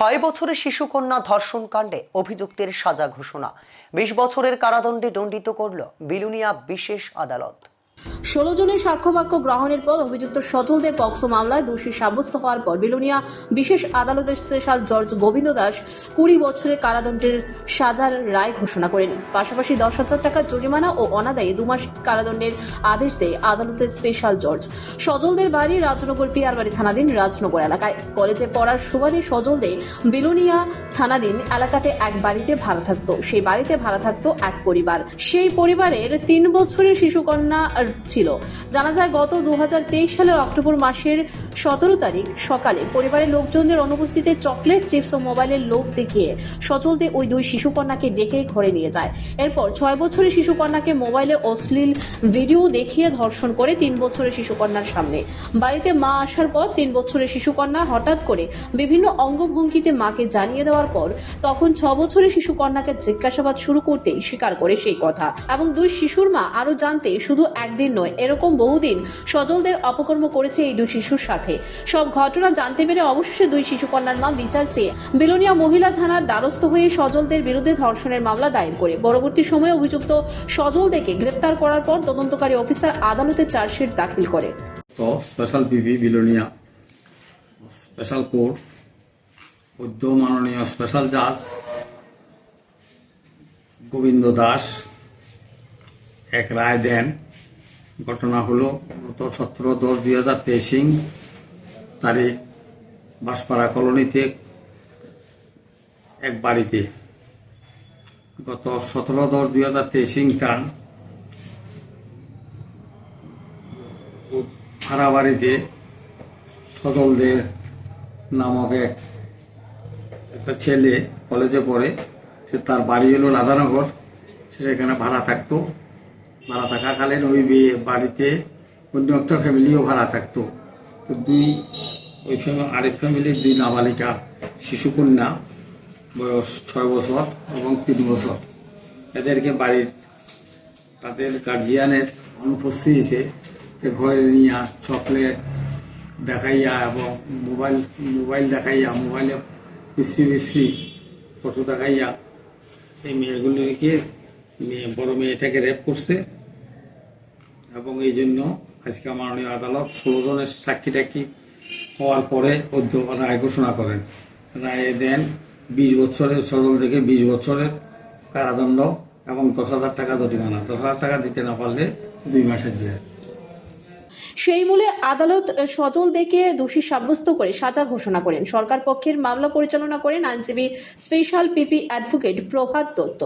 ছয় বছরের শিশুকন্যা ধর্ষণ কাণ্ডে অভিযুক্তের সাজা ঘোষণা। বিশ বছরের কারাদণ্ডে দণ্ডিত করল বিলুনিয়া বিশেষ আদালত। ষোলো জনের সাক্ষ্যবাক্য গ্রহণের পর অভিযুক্ত সজলদের পক্সো মামলায় দোষী সাব্যস্ত হওয়ার পর বিলুনিয়া বিশেষ আদালতের স্পেশাল জজ গোবিন্দ দাস কুড়ি বছরের কারাদণ্ডের সাজার রায় ঘোষণা করেন। পাশাপাশি দশ হাজার টাকা জরিমানা ও অনাদায়ে দুমাস কারাদণ্ডের আদেশ দেয় আদালতের স্পেশাল জজ। সজলদের বাড়ি রাজনগর পিয়ারবাড়ি থানাধীন রাজনগর এলাকায়। কলেজে পড়ার সুবাদে সজলদের বিলুনিয়া থানাধীন এলাকাতে এক বাড়িতে ভাড়া থাকতো। সেই বাড়িতে ভাড়া থাকতো এক পরিবার। সেই পরিবারের তিন বছরের শিশুকন্যা ছিল। জানা যায়, গত দু হাজার তেইশ সালের অক্টোবর মাসের সতেরো তারিখ সকালে পরিবারের লোকজনদের অনুপস্থিতিতে চকলেট, চিপস ও মোবাইলের লোভ দেখিয়ে সচলতে ওই দুই শিশুকন্যাকে ডেকে ঘরে নিয়ে যায়। এরপর ছয় বছরের শিশুকন্যাকে মোবাইলে অশ্লীল ভিডিও দেখিয়ে ধর্ষণ করে তিন বছরের শিশুকন্যার সামনে। বাড়িতে মা আসার পর তিন বছরের শিশুকন্যা হঠাৎ করে বিভিন্ন অঙ্গভঙ্গিতে মাকে জানিয়ে দেওয়ার পর তখন ছ বছরের শিশুকন্যাকে জিজ্ঞাসাবাদ শুরু করতেই স্বীকার করে সেই কথা। এবং দুই শিশুর মা আরও জানতে শুধু একদিন নয়। এরকম বহুদিন সজলদের অপকর্ম করেছে এই দুই শিশুর সাথে। সব ঘটনা জানতে পেরে অবশেষে দুই শিশুকন্যার মা বিচার চেয়ে বিলোনিয়া মহিলা থানার দ্বারস্থ হয়ে সজলদের বিরুদ্ধে ধর্ষণের মামলা দায়ের করে। পরবর্তী সময়ে অভিযুক্ত সজলদেরকে গ্রেপ্তার করার পর তদন্তকারী অফিসার আদালতে চার্জশিট দাখিল করে। Special PP Belonia, special court উদ্য মাননীয় স্পেশাল জাজ, গোবিন্দ দাস, এক রায় দেন। ঘটনা হলো গত সতেরো দশ দুই হাজার তেইশিং তারিখ বাঁশপাড়া কলোনিতে এক বাড়িতে। গত সতেরো দশ দুই হাজার তেইশিং টান ভাড়া বাড়িতে সজলদের নামক এক একটা ছেলে কলেজে পড়ে। সে তার বাড়ি হলো রাধানগর। সে সেখানে ভাড়া থাকতো। ভাড়া থাকাকালীন ওই বাড়িতে অন্য একটা ফ্যামিলিও ভাড়া থাকতো। তো দুই, ওই ফ্যামিলি আরেক ফ্যামিলির দুই নাবালিকা শিশুকন্যা বয়স ছয় বছর এবং তিন বছর। এদেরকে বাড়ির, তাদের গার্জিয়ানের অনুপস্থিতিতে ঘরে নিয়ে আস চকলেট দেখাইয়া এবং মোবাইল মোবাইল দেখাইয়া মোবাইলে বিশ্রী বিশ্রী ফটো দেখাইয়া এই মেয়েগুলিকে, মেয়ে, বড় মেয়েটাকে রেপ করছে। এবং এই জন্য আজকে মাননীয় আদালত ষোলো জনের সাক্ষী টাক্ষী হওয়ার পরে রায় ঘোষণা করেন। রায়ে দেন বিশ বছরের সরল থেকে বিশ বছরের কারাদণ্ড এবং দশ হাজার টাকা জরিমানা। দশ হাজার টাকা দিতে না পারলে দুই মাসের জেল। সেই মূলে আদালত সজল দেখে দোষী সাব্যস্ত করে সাজা ঘোষণা করেন। সরকার পক্ষের মামলা পরিচালনা করেন আইনজীবী special PP advocate Prabhat Dutta.